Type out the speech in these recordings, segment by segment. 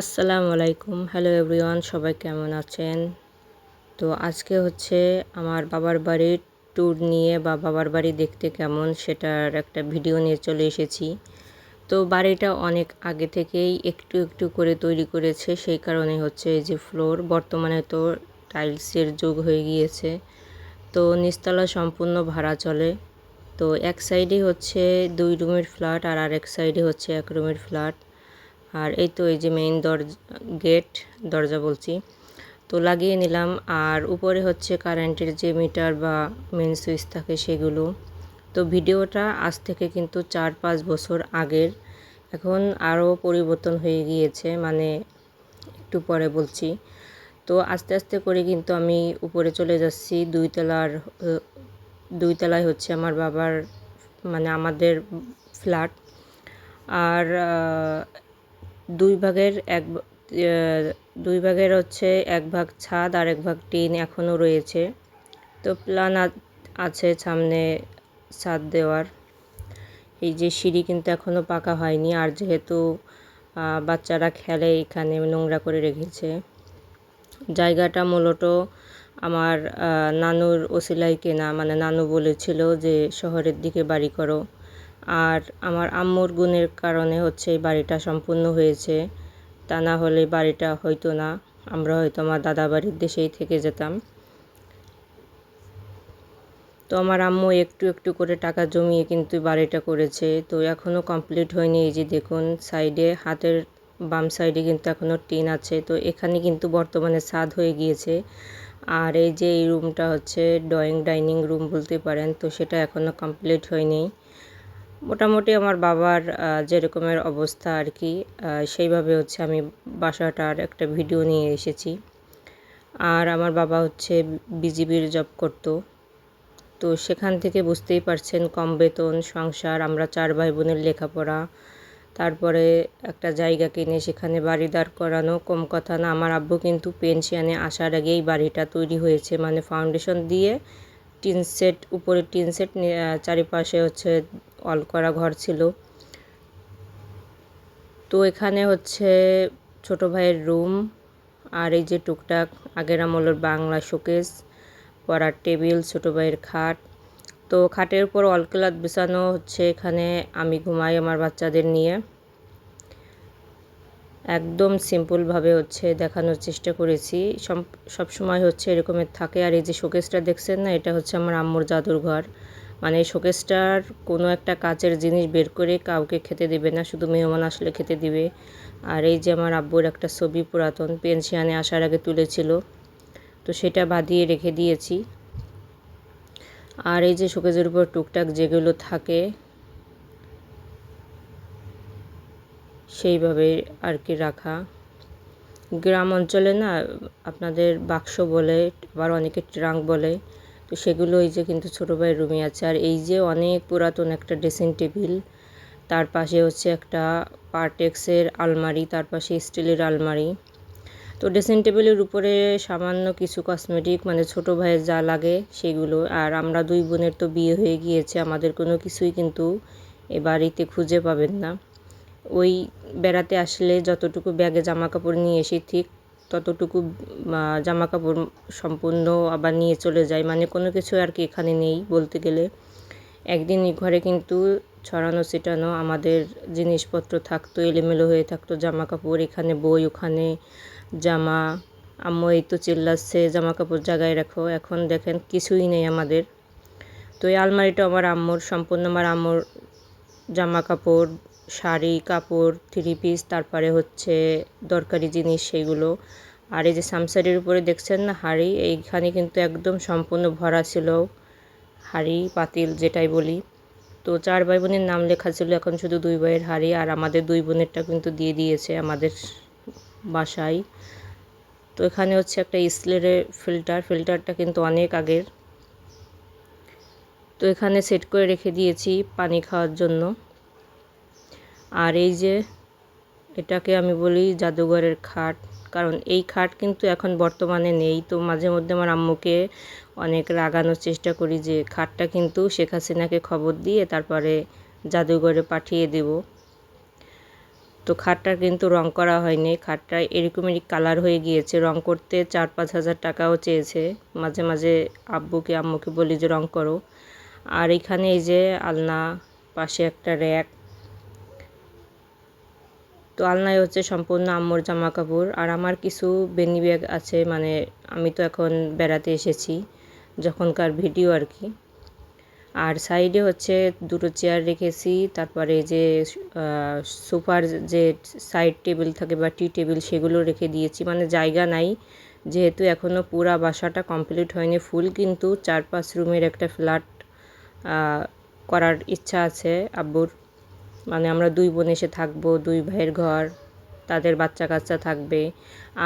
আসসালামু আলাইকুম। Hello everyone সবাই কেমন আছেন? তো আজকে হচ্ছে আমার বাবার বাড়ির ট্যুর নিয়ে বা বাবার বাড়ি দেখতে কেমন সেটার একটা ভিডিও নিয়ে চলে এসেছি। তো বাড়িটা অনেক আগে থেকেই একটু একটু করে তৈরি করেছে, সেই কারণে হচ্ছে এই যে ফ্লোর বর্তমানে তো টাইলসের যুগ হয়ে গিয়েছে। তো নিচতলা সম্পূর্ণ ভাড়া চলে। তো এক সাইডে হচ্ছে দুই রুমের ফ্ল্যাট আর আরেক সাইডে হচ্ছে এক রুমের ফ্ল্যাট আর এই তো এই যে মেইন দরজা গেট দরজা বলছি। তো লাগিয়ে নিলাম, আর উপরে হচ্ছে কারেন্টের যে মিটার বা মেন সুইচ থাকে সেগুলো। তো ভিডিওটা আজ থেকে কিন্তু চার পাঁচ বছর আগের। এখন আরও পরিবর্তন হয়ে গিয়েছে মানে একটু পরে বলছি। তো আস্তে আস্তে করে কিন্তু আমি উপরে চলে যাচ্ছি দুই তলার দুই তলায় হচ্ছে আমার বাবার মানে আমাদের ফ্ল্যাট। আর দুই ভাগের এক দুই ভাগের হচ্ছে এক ভাগ ছাদ আর এক ভাগ টিন এখনও রয়েছে। তো প্ল্যান আছে সামনে ছাদ দেওয়ার। এই যে সিঁড়ি কিন্তু এখনও পাকা হয়নি আর যেহেতু বাচ্চারা খেলে এখানে নোংরা করে রেখেছে। জায়গাটা মূলত আমার নানুর ওসিলাই কেনা মানে নানু বলেছিল যে শহরের দিকে বাড়ি করো। আর আমার আম্মুর গুণের কারণে হচ্ছে এই বাড়িটা সম্পূর্ণ হয়েছে। তা না হলে বাড়িটা হয়তো না, আমরা হয়তো আমার দাদা বাড়ির দেশেই থেকে যেতাম। তো আমার আম্মু একটু একটু করে টাকা জমিয়ে কিন্তু বাড়িটা করেছে। তো এখনও কমপ্লিট হয়নি। এই যে দেখুন সাইডে হাতের বাম সাইডে কিন্তু এখনও টিন আছে। তো এখানে কিন্তু বর্তমানে ছাদ হয়ে গিয়েছে। আর এই যে এই রুমটা হচ্ছে ড্রয়িং ডাইনিং রুম বলতে পারেন, তো সেটা এখনও কমপ্লিট হয়নি। মোটামুটি আমার বাবার যেরকমের অবস্থা আর কি সেইভাবে হচ্ছে আমি বাসাটার একটা ভিডিও নিয়ে এসেছি। আর আমার বাবা হচ্ছে বিজিবির জব করতো। তো সেখান থেকে বুঝতেই পারছেন, কম বেতন, সংসার, আমরা চার ভাই বোনের লেখাপড়া। তারপরে একটা জায়গা কিনে সেখানে বাড়ি দাঁড় করানো, কম কথা না, আমার আব্বু কিন্তু পেনশনে আসার আগেই বাড়িটা তৈরি হয়েছে। মানে ফাউন্ডেশন দিয়ে টিন সেট, উপরে টিন সেট চারিপাশে হচ্ছে অল করা ঘর ছিল। তো এখানে হচ্ছে ছোট ভাইয়ের রুম আর এই যে টুকটাক আগের আমলের বাংলা শোকেস, পড়ার টেবিল, ছোট ভাইয়ের খাট। তো খাটের উপর অলক্লাত বিছানো হচ্ছে এখানে আমি ঘুমাই আমার বাচ্চাদের নিয়ে। একদম সিম্পলভাবে হচ্ছে দেখানোর চেষ্টা করেছি। সব সময় হচ্ছে এরকমের থাকে। আর এই যে শোকেসটা দেখছেন না, এটা হচ্ছে আমার আম্মুর জাদুর ঘর। মানে শোকেসটার কোনো একটা কাচের জিনিস বের করে কাউকে খেতে দিবে না, শুধু মেহমান আসলে খেতে দিবে। আর এই যে আমার আব্বুর একটা ছবি পুরাতন, পেনশিয়ানে আসার আগে তুলেছিল, তো সেটা বাঁধিয়ে রেখে দিয়েছি। আর এই যে শোকেজের উপর টুকটাক যেগুলো থাকে, সেইভাবে আর কি রাখা। গ্রাম অঞ্চলে না, আপনাদের বাক্স বলে, আবার অনেকে ট্রাঙ্ক বলে তো সেগুলো এই যে কিন্তু ছোটো ভাইয়ের রুমে আছে। আর এই যে অনেক পুরাতন একটা ড্রেসিং টেবিল তার পাশে হচ্ছে একটা পার্টেক্সের আলমারি, তার পাশে স্টিলের আলমারি। তো ড্রেসিং টেবিলের উপরে সামান্য কিছু কসমেটিক মানে ছোট ভাইয়ের যা লাগে সেগুলো। আর আমরা দুই বোনের তো বিয়ে হয়ে গিয়েছে, আমাদের কোনো কিছুই কিন্তু এ বাড়িতে খুঁজে পাবেন না। ওই বেড়াতে আসলে যতটুকু ব্যাগে জামা কাপড় নিয়ে এসে ঠিক ততটুকু জামা কাপড় সম্পূর্ণ আবার নিয়ে চলে যায়। মানে কোনো কিছু আর কি এখানে নেই বলতে গেলে। একদিন ঘরে কিন্তু ছড়ানো, ছিটানো আমাদের জিনিসপত্র থাকতো, এলোমেলো হয়ে থাকতো। জামা কাপড় এখানে, বই ওখানে, জামা। আম্মু এই তো চিল্লাচ্ছে জামা কাপড় জায়গায় রাখো। এখন দেখেন কিছুই নেই আমাদের। তো এই আলমারিটা আমার আম্মুর, সম্পূর্ণ আমার আম্মুর জামা কাপড় শাড়ি, কাপড় থ্রি পিস তারপরে হচ্ছে দরকারি জিনিস সেইগুলো আর এই যে সামসারির উপরে দেখছেন না হাড়ি? এইখানে কিন্তু একদম সম্পূর্ণ ভরা ছিল হাড়ি, পাতিল যেটাই বলি। তো চার ভাই বোনের নাম লেখা ছিল এখন শুধু দুই ভাইয়ের হাড়ি, আর আমাদের দুই বোনেরটা কিন্তু দিয়ে দিয়েছে আমাদের বাসায়। তো এখানে হচ্ছে একটা স্টিলের ফিল্টার, ফিল্টারটা কিন্তু অনেক আগের। তো এখানে সেট করে রেখে দিয়েছি পানি খাওয়ার জন্য। আর এই যে এটাকে আমি বলি জাদুঘরের খাট। কারণ এই খাট কিন্তু এখন বর্তমানে নেই। তো মাঝে মধ্যে আমার আম্মুকে অনেক রাগানোর চেষ্টা করি যে খাটটা কিন্তু শেখ হাসিনাকে খবর দিয়ে তারপরে জাদুঘরে পাঠিয়ে দেব। তো খাটটার কিন্তু রং করা হয়নি। খাটটা এরকম এরকমই কালার হয়ে গিয়েছে। রং করতে চার পাঁচ হাজার টাকাও চেয়েছে। মাঝে মাঝে আব্বুকে, আম্মুকে বলি যে রং করো। আর এখানে এই যে আলনা, পাশে একটা র্যাক তো আলনায় হচ্ছে সম্পূর্ণ আম্মুর জামা কাপড় আর আমার কিছু বেনি ব্যাগ আছে মানে আমি তো এখন বেড়াতে এসেছি, যখনকার ভিডিও আর কি। আর সাইডে হচ্ছে দুটো চেয়ার রেখেছি, তারপরে যে সোফার যে সাইড টেবিল থাকে বা টি টেবিল, সেগুলো রেখে দিয়েছি। মানে জায়গা নাই, যেহেতু এখনও পুরা বাসাটা কমপ্লিট হয়নি ফুল, কিন্তু চার পাঁচ রুমের একটা ফ্ল্যাট করার ইচ্ছা আছে আব্বুর। মানে আমরা দুই বোন এসে থাকব, দুই ভাইয়ের ঘর, তাদের বাচ্চা কাচ্চা থাকবে।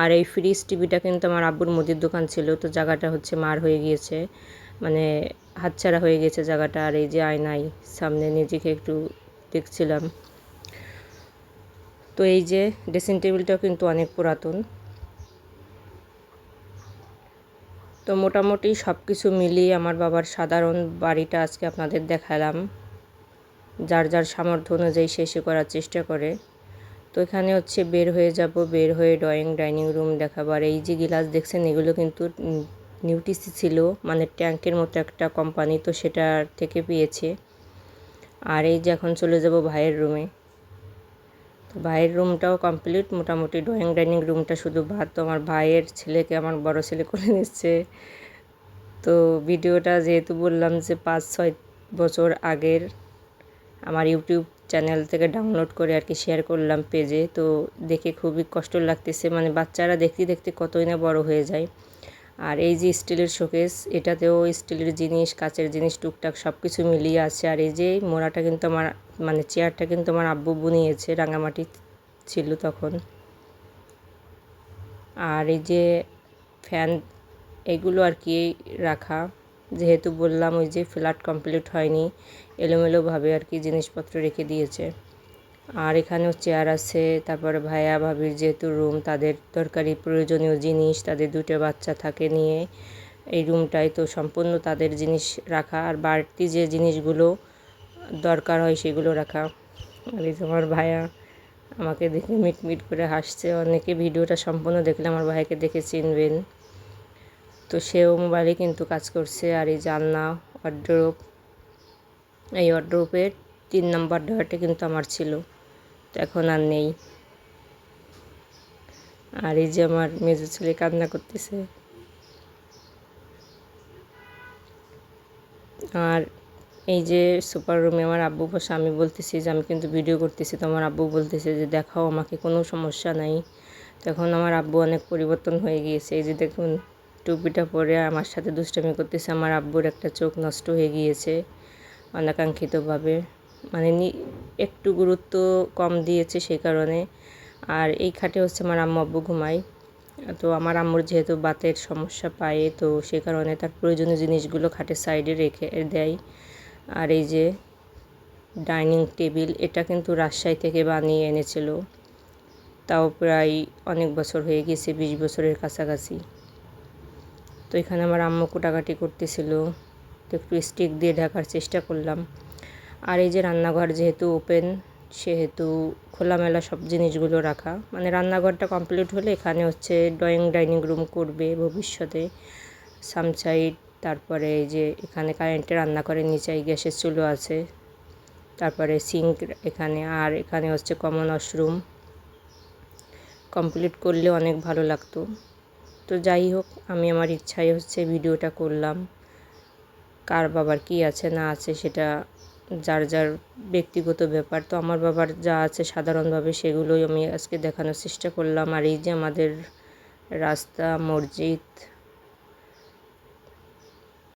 আর এই ফ্রিজ টিভিটা কিন্তু আমার আব্বুর মুদির দোকান ছিল, তো জায়গাটা হচ্ছে মার হয়ে গিয়েছে। মানে হাতছাড়া হয়ে গেছে জায়গাটা, আর এই যে আয়নাই সামনে নিজেকে একটু দেখছিলাম। তো এই যে ড্রেসিং টেবিলটাও কিন্তু অনেক পুরাতন। তো মোটামুটি সব কিছু মিলিয়ে আমার বাবার সাধারণ বাড়িটা আজকে আপনাদের দেখালাম। যার যার সামর্থ্য অনুযায়ী শেষে করার চেষ্টা করে। তো এখানে হচ্ছে বের হয়ে যাব, বের হয়ে ড্রয়িং ডাইনিং রুম দেখাবার এই যে গিলাস দেখছেন, এগুলো কিন্তু নিউটিসি ছিল মানে ট্যাঙ্কের মতো একটা কোম্পানি তো সেটার থেকে পেয়েছে। আর এই যে এখন চলে যাব ভাইয়ের রুমে তো ভাইয়ের রুমটাও কমপ্লিট মোটামুটি ড্রয়িং ডাইনিং রুমটা শুধু ভাত। তো আমার ভাইয়ের ছেলেকে, আমার বড় ছেলে করে নিচ্ছে। তো ভিডিওটা যেহেতু বললাম যে পাঁচ, ছয় বছর আগের আমার ইউটিউব চ্যানেল থেকে ডাউনলোড করে আর কি শেয়ার করলাম পেজে তো দেখে খুবই কষ্ট লাগতেছে মানে বাচ্চারা দেখতে দেখতে কতই না বড় হয়ে যায়। আর এই যে স্টিলের শোকেস এটাতেও স্টিলের জিনিস, কাচের জিনিস, টুকটাক সব কিছু মিলিয়ে আছে। আর এই যে মোড়াটা কিন্তু আমার মানে চেয়ারটা কিন্তু আমার আব্বু বুনিয়েছে, রাঙামাটি ছিল তখন। আর এই যে ফ্যান এগুলো আর কি রাখা। যেহেতু বললাম ওই যে ফ্ল্যাট কমপ্লিট হয়নি, এলোমেলোভাবে আর কি জিনিসপত্র রেখে দিয়েছে। আর এখানেও চেয়ার আছে, তারপরে ভাইয়া ভাবির যেহেতু রুম, তাদের দরকারি প্রয়োজনীয় জিনিস, তাদের দুটো বাচ্চা থাকে নিয়ে এই রুমটায় তো সম্পূর্ণ তাদের জিনিস রাখা। আর বাড়তি যে জিনিসগুলো দরকার হয় সেগুলো রাখা। আর এই তোমার ভাইয়া আমাকে দেখে মিটমিট করে হাসছে। অনেকে ভিডিওটা সম্পূর্ণ দেখলে আমার ভাইকে দেখে চিনবেন। তো সেও মোবাইলে কিন্তু কাজ করছে আর এই জানলা ওয়ার্ড্রোপ এই ওয়ার্ড্রোপের তিন নম্বর ডয়ারটা কিন্তু আমার ছিল, তো এখন আর নেই। আর এই যে আমার মেজো ছেলে কান্না করতেছে। আর এই যে সুপার রুমে আমার আব্বু বসে, আমি বলতেছি যে আমি কিন্তু ভিডিও করতেছি, তো আমার আব্বু বলতেছে যে দেখাও আমাকে, কোনো সমস্যা নাই। তখন আমার আব্বু অনেক পরিবর্তন হয়ে গিয়েছে, এই যে দেখুন। টুপিটা পরে আমার সাথে দুষ্টামি করতেছে, আমার আব্বুর একটা চোখ নষ্ট হয়ে গিয়েছে অনাকাঙ্ক্ষিতভাবে। মানে একটু গুরুত্ব কম দিয়েছে সেই কারণে। আর এই খাটে হচ্ছে আমার আম্মু, আব্বু ঘুমায়। তো আমার আম্মুর যেহেতু বাতের সমস্যা পায়, তো সে কারণে তার প্রয়োজনীয় জিনিসগুলো খাটের সাইডে রেখে দেয়। আর এই যে ডাইনিং টেবিল, এটা কিন্তু রাজশাহী থেকে বানিয়ে এনেছিল। তাও প্রায় অনেক বছর হয়ে গেছে বিশ বছরের কাছাকাছি। তো এখানে আমার আম্মু কুটাকাটি করতেছিল, তো একটু স্টিক দিয়ে ঢাকার চেষ্টা করলাম। আর এই যে রান্নাঘর যেহেতু ওপেন সেহেতু খোলামেলা সব জিনিসগুলো রাখা। মানে রান্নাঘরটা কমপ্লিট হলে এখানে হচ্ছে ড্রয়িং ডাইনিং রুম করবে ভবিষ্যতে। সামসাইড তারপরে এই যে এখানে কারেন্টে রান্না করে, নিচে গ্যাসের চুলো আছে। তারপরে সিঙ্ক এখানে, আর এখানে হচ্ছে কমন ওয়াশরুম কমপ্লিট করলে অনেক ভালো লাগতো। তো যাই হোক, আমি আমার ইচ্ছাই হচ্ছে ভিডিওটা করলাম। কার বাবার কি আছে, না আছে, সেটা যার যার ব্যক্তিগত ব্যাপার। তো আমার বাবার যা আছে সাধারণভাবে সেগুলোই আমি আজকে দেখানোর চেষ্টা করলাম। আর এই যে আমাদের রাস্তা, মসজিদ